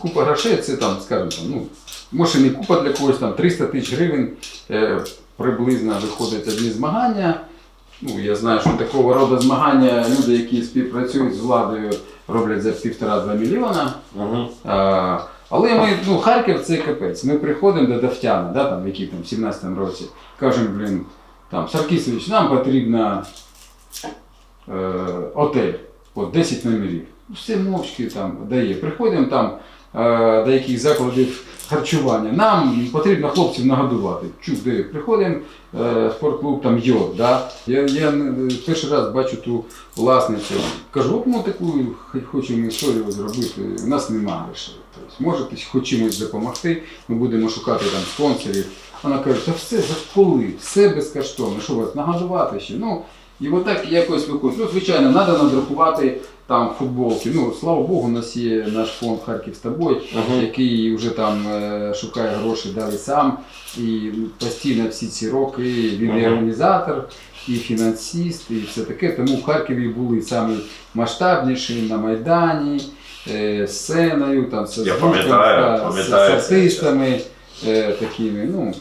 купа грошей, це там, скажімо, там, ну, може не купа для когось, там 300 тисяч гривень е, приблизно виходить одні змагання. Ну, я знаю, що такого роду змагання люди, які співпрацюють з владою, роблять за півтора-два мільйона. Угу. А, але ми, ну, Харків це капець. Ми приходимо до Давтяна, да, там, які там в 17-му році, кажемо, блін, там, Саркісович, нам потрібно е, отель, от 10 номерів. Все мовчки там дає. Приходимо там е, до яких закладів харчування. Нам потрібно хлопців нагодувати. Чуди приходимо, е, спортклуб там йод. Да? Я, я е, перший раз бачу ту власницю. Кажу, от ми таку хочемо історію зробити. У нас немає грошей. Можете хоч чимось допомогти, ми будемо шукати там спонсорів. Вона каже, та все за коли, все безкоштовно, що вас нагодувати ще. Ну, і отак якось виходить. Ну, звичайно, треба надрукувати там футболки. Ну, слава Богу, у нас є наш фонд Харків з тобою, Мгм. який вже там е, шукає гроші далі сам. І постійно всі ці роки він і організатор, і фінансист, і все таке. Тому в Харкові були самі масштабніші на Майдані, сценою, там, з Я звуком, пам'ятаю, та, з- пам'ятаю з це. артистами е, такими. Ну,